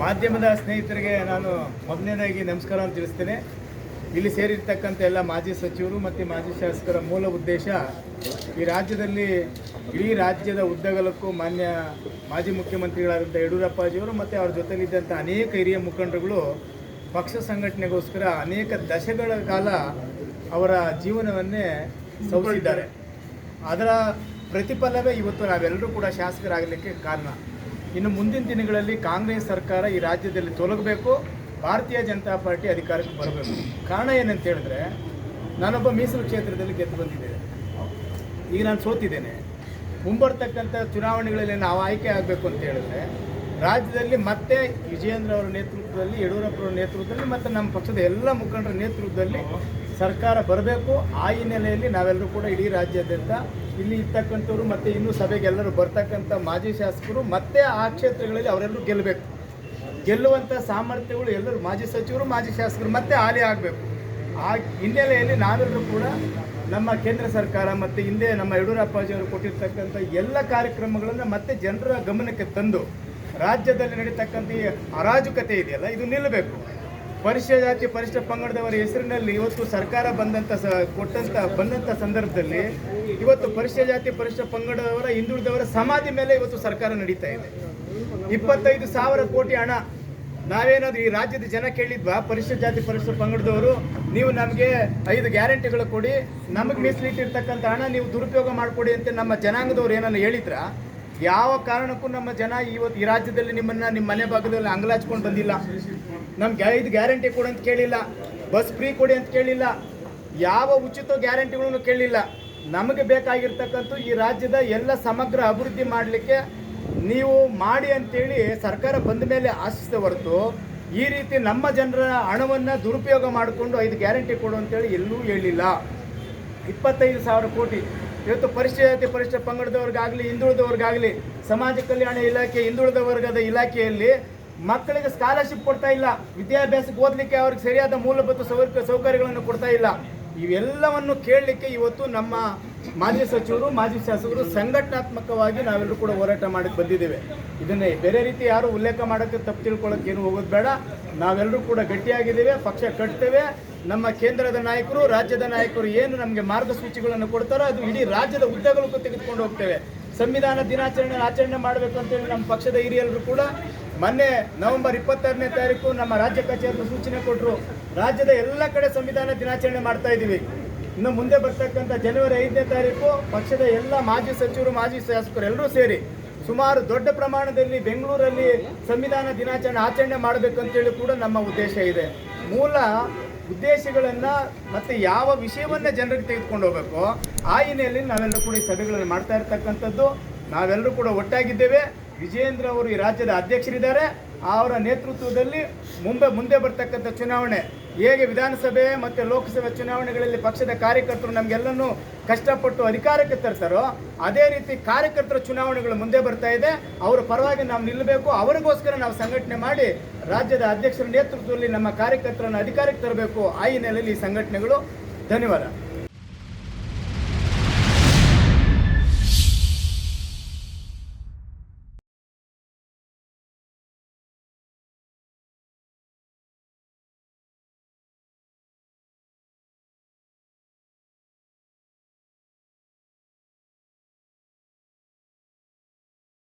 ಮಾಧ್ಯಮದ ಸ್ನೇಹಿತರಿಗೆ ನಾನು ಮೊದಲನೇದಾಗಿ ನಮಸ್ಕಾರ ಅಂತ ತಿಳಿಸ್ತೇನೆ. ಇಲ್ಲಿ ಸೇರಿರ್ತಕ್ಕಂಥ ಎಲ್ಲ ಮಾಜಿ ಸಚಿವರು ಮತ್ತು ಮಾಜಿ ಶಾಸಕರ ಮೂಲ ಉದ್ದೇಶ ಈ ರಾಜ್ಯದಲ್ಲಿ ಇಡೀ ರಾಜ್ಯದ ಉದ್ದಗಲಕ್ಕೂ ಮಾನ್ಯ ಮಾಜಿ ಮುಖ್ಯಮಂತ್ರಿಗಳಾದಂಥ ಯಡಿಯೂರಪ್ಪಾಜಿಯವರು ಮತ್ತು ಅವ್ರ ಜೊತೆಲಿದ್ದಂಥ ಅನೇಕ ಹಿರಿಯ ಮುಖಂಡರುಗಳು ಪಕ್ಷ ಸಂಘಟನೆಗೋಸ್ಕರ ಅನೇಕ ದಶಕಗಳ ಕಾಲ ಅವರ ಜೀವನವನ್ನೇ ಸವಿಸಿದ್ದಾರೆ ಅದರ ಪ್ರತಿಫಲವೇ ಇವತ್ತು ನಾವೆಲ್ಲರೂ ಕೂಡ ಶಾಸಕರಾಗಲಿಕ್ಕೆ ಕಾರಣ. ಇನ್ನು ಮುಂದಿನ ದಿನಗಳಲ್ಲಿ ಕಾಂಗ್ರೆಸ್ ಸರ್ಕಾರ ಈ ರಾಜ್ಯದಲ್ಲಿ ತೊಲಗಬೇಕು, ಭಾರತೀಯ ಜನತಾ ಪಾರ್ಟಿ ಅಧಿಕಾರಕ್ಕೆ ಬರಬೇಕು. ಕಾರಣ ಏನಂತ ಹೇಳಿದ್ರೆ, ನಾನೊಬ್ಬ ಮೀಸಲು ಕ್ಷೇತ್ರದಲ್ಲಿ ಗೆದ್ದು ಬಂದಿದ್ದೇನೆ. ಈಗ ನಾನು ಸೋತಿದ್ದೇನೆ. ಮುಂಬರ್ತಕ್ಕಂಥ ಚುನಾವಣೆಗಳಲ್ಲಿ ನಾವು ಆಯ್ಕೆ ಆಗಬೇಕು ಅಂತ ಹೇಳಿದ್ರೆ, ರಾಜ್ಯದಲ್ಲಿ ಮತ್ತೆ ವಿಜಯೇಂದ್ರ ಅವರ ನೇತೃತ್ವದಲ್ಲಿ ಯಡಿಯೂರಪ್ಪ ಅವರ ನೇತೃತ್ವದಲ್ಲಿ ಮತ್ತು ನಮ್ಮ ಪಕ್ಷದ ಎಲ್ಲ ಮುಖಂಡರ ನೇತೃತ್ವದಲ್ಲಿ ಸರ್ಕಾರ ಬರಬೇಕು, ಆ ಹಿನ್ನೆಲೆಯಲ್ಲಿ ನಾವೆಲ್ಲರೂ ಕೂಡ ಇಡೀ ರಾಜ್ಯಾದ್ಯಂತ ಇಲ್ಲಿ ಇರ್ತಕ್ಕಂಥವ್ರು ಮತ್ತು ಇನ್ನೂ ಸಭೆಗೆ ಎಲ್ಲರೂ ಬರ್ತಕ್ಕಂಥ ಮಾಜಿ ಶಾಸಕರು ಮತ್ತೆ ಆ ಕ್ಷೇತ್ರಗಳಲ್ಲಿ ಅವರೆಲ್ಲರೂ ಗೆಲ್ಲಬೇಕು. ಗೆಲ್ಲುವಂಥ ಸಾಮರ್ಥ್ಯಗಳು ಎಲ್ಲರೂ ಮಾಜಿ ಸಚಿವರು, ಮಾಜಿ ಶಾಸಕರು ಮತ್ತೆ ಹಾಲಿ ಆಗಬೇಕು. ಆ ಹಿನ್ನೆಲೆಯಲ್ಲಿ ನಾವೆಲ್ಲರೂ ಕೂಡ ನಮ್ಮ ಕೇಂದ್ರ ಸರ್ಕಾರ ಮತ್ತು ಹಿಂದೆ ನಮ್ಮ ಯಡಿಯೂರಪ್ಪಾಜಿಯವರು ಕೊಟ್ಟಿರ್ತಕ್ಕಂಥ ಎಲ್ಲ ಕಾರ್ಯಕ್ರಮಗಳನ್ನು ಮತ್ತೆ ಜನರ ಗಮನಕ್ಕೆ ತಂದು, ರಾಜ್ಯದಲ್ಲಿ ನಡೀತಕ್ಕಂಥ ಈ ಅರಾಜಕತೆ ಇದೆಯಲ್ಲ, ಇದು ನಿಲ್ಲಬೇಕು. ಪರಿಶಿಷ್ಟ ಜಾತಿ ಪರಿಶಿಷ್ಟ ಪಂಗಡದವರ ಹೆಸರಿನಲ್ಲಿ ಇವತ್ತು ಸರ್ಕಾರ ಬಂದಂಥ ಸ ಕೊಟ್ಟಂಥ ಬಂದಂಥ ಸಂದರ್ಭದಲ್ಲಿ ಇವತ್ತು ಪರಿಶಿಷ್ಟ ಜಾತಿ ಪರಿಶಿಷ್ಟ ಪಂಗಡದವರ, ಹಿಂದುಳಿದವರ ಸಮಾಧಿ ಮೇಲೆ ಇವತ್ತು ಸರ್ಕಾರ ನಡೀತಾ ಇದೆ. ಇಪ್ಪತ್ತೈದು ಸಾವಿರ ಕೋಟಿ ಹಣ. ನಾವೇನಾದ್ರೂ ಈ ರಾಜ್ಯದ ಜನ ಕೇಳಿದ್ವಾ? ಪರಿಶಿಷ್ಟ ಜಾತಿ ಪರಿಶಿಷ್ಟ ಪಂಗಡದವರು, ನೀವು ನಮಗೆ ಐದು ಗ್ಯಾರಂಟಿಗಳು ಕೊಡಿ. ನಮಗೆ ಮೀಸಲಿಟ್ಟಿರ್ತಕ್ಕಂಥ ಹಣ ನೀವು ದುರುಪಯೋಗ ಮಾಡಿಕೊಡಿ ಅಂತ ನಮ್ಮ ಜನಾಂಗದವ್ರು ಏನನ್ನ ಹೇಳಿದ್ರ? ಯಾವ ಕಾರಣಕ್ಕೂ ನಮ್ಮ ಜನ ಇವತ್ತು ಈ ರಾಜ್ಯದಲ್ಲಿ ನಿಮ್ಮನ್ನ ನಿಮ್ಮ ಮನೆ ಭಾಗದಲ್ಲಿ ಅಂಗಲಾಚ್ಕೊಂಡು ಬಂದಿಲ್ಲ. ನಮ್ಗೆ ಇದು ಗ್ಯಾರಂಟಿ ಕೊಡು ಅಂತ ಕೇಳಿಲ್ಲ, ಬಸ್ ಫ್ರೀ ಕೊಡಿ ಅಂತ ಕೇಳಿಲ್ಲ, ಯಾವ ಉಚಿತ ಗ್ಯಾರಂಟಿಗಳನ್ನು ಕೇಳಿಲ್ಲ. ನಮಗೆ ಬೇಕಾಗಿರ್ತಕ್ಕಂಥ ಈ ರಾಜ್ಯದ ಎಲ್ಲ ಸಮಗ್ರ ಅಭಿವೃದ್ಧಿ ಮಾಡಲಿಕ್ಕೆ ನೀವು ಮಾಡಿ ಅಂತೇಳಿ ಸರ್ಕಾರ ಬಂದ ಮೇಲೆ ಆಶಿಸಿದ ಹೊರತು ಈ ರೀತಿ ನಮ್ಮ ಜನರ ಹಣವನ್ನು ದುರುಪಯೋಗ ಮಾಡಿಕೊಂಡು ಐದು ಗ್ಯಾರಂಟಿ ಕೊಡು ಅಂತೇಳಿ ಎಲ್ಲೂ ಹೇಳಿಲ್ಲ. ಇಪ್ಪತ್ತೈದು ಸಾವಿರ ಕೋಟಿ. ಇವತ್ತು ಪರಿಶಿಷ್ಟ ಪರಿಶಿಷ್ಟ ಪಂಗಡದವ್ರಿಗಾಗಲಿ, ಹಿಂದುಳಿದವ್ರಿಗಾಗಲಿ, ಸಮಾಜ ಕಲ್ಯಾಣ ಇಲಾಖೆ, ಹಿಂದುಳಿದ ವರ್ಗದ ಇಲಾಖೆಯಲ್ಲಿ ಮಕ್ಕಳಿಗೆ ಸ್ಕಾಲರ್ಶಿಪ್ ಕೊಡ್ತಾ ಇಲ್ಲ. ವಿದ್ಯಾಭ್ಯಾಸಕ್ಕೆ ಓದಲಿಕ್ಕೆ ಅವ್ರಿಗೆ ಸರಿಯಾದ ಮೂಲಭೂತ ಸೌಕರ್ಯ ಸೌಕರ್ಯಗಳನ್ನು ಕೊಡ್ತಾ ಇಲ್ಲ. ಇವೆಲ್ಲವನ್ನು ಕೇಳಲಿಕ್ಕೆ ಇವತ್ತು ನಮ್ಮ ಮಾಜಿ ಸಚಿವರು, ಮಾಜಿ ಶಾಸಕರು ಸಂಘಟನಾತ್ಮಕವಾಗಿ ನಾವೆಲ್ಲರೂ ಕೂಡ ಹೋರಾಟ ಮಾಡಕ್ಕೆ ಬಂದಿದ್ದೇವೆ. ಇದನ್ನೇ ಬೇರೆ ರೀತಿ ಯಾರು ಉಲ್ಲೇಖ ಮಾಡೋಕ್ಕೆ, ತಪ್ಪು ತಿಳ್ಕೊಳ್ಳೋಕೆ ಏನು ಹೋಗೋದು ಬೇಡ. ನಾವೆಲ್ಲರೂ ಕೂಡ ಗಟ್ಟಿಯಾಗಿದ್ದೇವೆ, ಪಕ್ಷ ಕಟ್ತೇವೆ. ನಮ್ಮ ಕೇಂದ್ರದ ನಾಯಕರು, ರಾಜ್ಯದ ನಾಯಕರು ಏನು ನಮಗೆ ಮಾರ್ಗಸೂಚಿಗಳನ್ನು ಕೊಡ್ತಾರೋ ಅದು ಇಡೀ ರಾಜ್ಯದ ಉದ್ದಗಲಕ್ಕೂ ತೆಗೆದುಕೊಂಡು ಹೋಗ್ತೇವೆ. ಸಂವಿಧಾನ ದಿನಾಚರಣೆ ಆಚರಣೆ ಮಾಡಬೇಕು ಅಂತೇಳಿ ನಮ್ಮ ಪಕ್ಷದ ಹಿರಿಯರು ಕೂಡ ಮೊನ್ನೆ ನವೆಂಬರ್ ಇಪ್ಪತ್ತಾರನೇ ತಾರೀಕು ನಮ್ಮ ರಾಜ್ಯ ಕಚೇರಿ ಸೂಚನೆ ಕೊಟ್ಟರು. ರಾಜ್ಯದ ಎಲ್ಲ ಕಡೆ ಸಂವಿಧಾನ ದಿನಾಚರಣೆ ಮಾಡ್ತಾ ಇದ್ದೀವಿ. ಇನ್ನು ಮುಂದೆ ಬರ್ತಕ್ಕಂಥ ಜನವರಿ ಐದನೇ ತಾರೀಕು ಪಕ್ಷದ ಎಲ್ಲ ಮಾಜಿ ಸಚಿವರು, ಮಾಜಿ ಶಾಸಕರು ಎಲ್ಲರೂ ಸೇರಿ ಸುಮಾರು ದೊಡ್ಡ ಪ್ರಮಾಣದಲ್ಲಿ ಬೆಂಗಳೂರಲ್ಲಿ ಸಂವಿಧಾನ ದಿನಾಚರಣೆ ಆಚರಣೆ ಮಾಡಬೇಕಂತೇಳಿ ಕೂಡ ನಮ್ಮ ಉದ್ದೇಶ ಇದೆ. ಮೂಲ ಉದ್ದೇಶಗಳನ್ನು ಮತ್ತು ಯಾವ ವಿಷಯವನ್ನ ಜನರಿಗೆ ತೆಗೆದುಕೊಂಡು ಹೋಗಬೇಕು, ಆ ಹಿನ್ನೆಲೆಯಲ್ಲಿ ನಾವೆಲ್ಲರೂ ಕೂಡ ಈ ಸಭೆಗಳನ್ನು ಮಾಡ್ತಾ ಇರ್ತಕ್ಕಂಥದ್ದು. ನಾವೆಲ್ಲರೂ ಕೂಡ ಒಟ್ಟಾಗಿದ್ದೇವೆ. ವಿಜೇಂದ್ರ ಅವರು ಈ ರಾಜ್ಯದ ಅಧ್ಯಕ್ಷರಿದ್ದಾರೆ. ಅವರ ನೇತೃತ್ವದಲ್ಲಿ ಮುಂಬೆ, ಮುಂದೆ ಬರ್ತಕ್ಕಂಥ ಚುನಾವಣೆ. ಹೇಗೆ ವಿಧಾನಸಭೆ ಮತ್ತು ಲೋಕಸಭೆ ಚುನಾವಣೆಗಳಲ್ಲಿ ಪಕ್ಷದ ಕಾರ್ಯಕರ್ತರು ನಮಗೆಲ್ಲನೂ ಕಷ್ಟಪಟ್ಟು ಅಧಿಕಾರಕ್ಕೆ ತರ್ತಾರೋ, ಅದೇ ರೀತಿ ಕಾರ್ಯಕರ್ತರ ಚುನಾವಣೆಗಳು ಮುಂದೆ ಬರ್ತಾ ಇದೆ. ಅವರ ಪರವಾಗಿ ನಾವು ನಿಲ್ಲಬೇಕು ಅವರಿಗೋಸ್ಕರ ನಾವು ಸಂಘಟನೆ ಮಾಡಿ ರಾಜ್ಯದ ಅಧ್ಯಕ್ಷರ ನೇತೃತ್ವದಲ್ಲಿ ನಮ್ಮ ಕಾರ್ಯಕರ್ತರನ್ನು ಅಧಿಕಾರಕ್ಕೆ ತರಬೇಕು. ಆ ಹಿನ್ನೆಲೆಯಲ್ಲಿ ಈ ಸಂಘಟನೆಗಳು. ಧನ್ಯವಾದ.